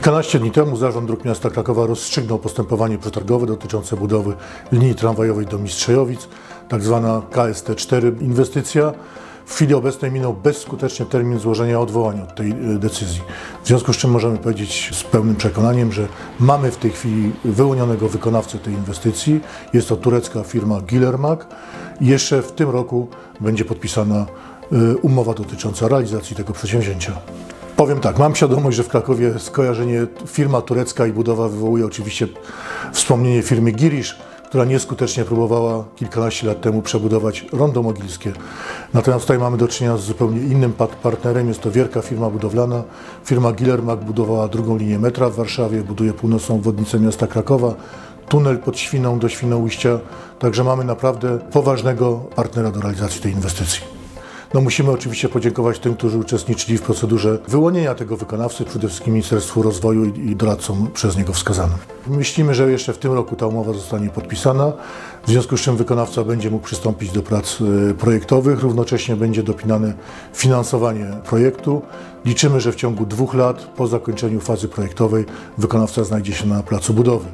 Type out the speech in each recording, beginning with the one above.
Kilkanaście dni temu Zarząd Dróg Miasta Krakowa rozstrzygnął postępowanie przetargowe dotyczące budowy linii tramwajowej do Mistrzejowic, tak zwana KST-4 inwestycja. W chwili obecnej minął bezskutecznie termin złożenia odwołania od tej e, decyzji. W związku z czym możemy powiedzieć z pełnym przekonaniem, że mamy w tej chwili wyłonionego wykonawcę tej inwestycji. Jest to turecka firma Gilermak jeszcze w tym roku będzie podpisana e, umowa dotycząca realizacji tego przedsięwzięcia. Powiem tak, mam świadomość, że w Krakowie skojarzenie firma turecka i budowa wywołuje oczywiście wspomnienie firmy Girisz, która nieskutecznie próbowała kilkanaście lat temu przebudować rondo mogilskie. Natomiast tutaj mamy do czynienia z zupełnie innym partnerem, jest to wielka firma budowlana. Firma Gilermak budowała drugą linię metra w Warszawie, buduje północną obwodnicę miasta Krakowa, tunel pod Świną do Świnoujścia, także mamy naprawdę poważnego partnera do realizacji tej inwestycji. No musimy oczywiście podziękować tym, którzy uczestniczyli w procedurze wyłonienia tego wykonawcy, przede wszystkim Ministerstwu Rozwoju i doradcom przez niego wskazanym. Myślimy, że jeszcze w tym roku ta umowa zostanie podpisana, w związku z czym wykonawca będzie mógł przystąpić do prac e, projektowych, równocześnie będzie dopinane finansowanie projektu. Liczymy, że w ciągu dwóch lat po zakończeniu fazy projektowej wykonawca znajdzie się na placu budowy.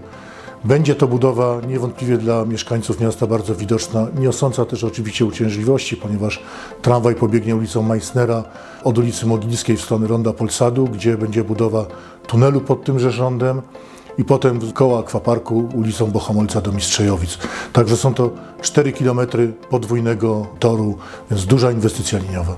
Będzie to budowa niewątpliwie dla mieszkańców miasta bardzo widoczna, niosąca też oczywiście uciążliwości, ponieważ tramwaj pobiegnie ulicą Meissnera od ulicy Mogilskiej w stronę Ronda Polsadu, gdzie będzie budowa tunelu pod tymże rządem i potem koło akwaparku ulicą Bohomolca do Mistrzejowic. Także są to 4 km podwójnego toru, więc duża inwestycja liniowa.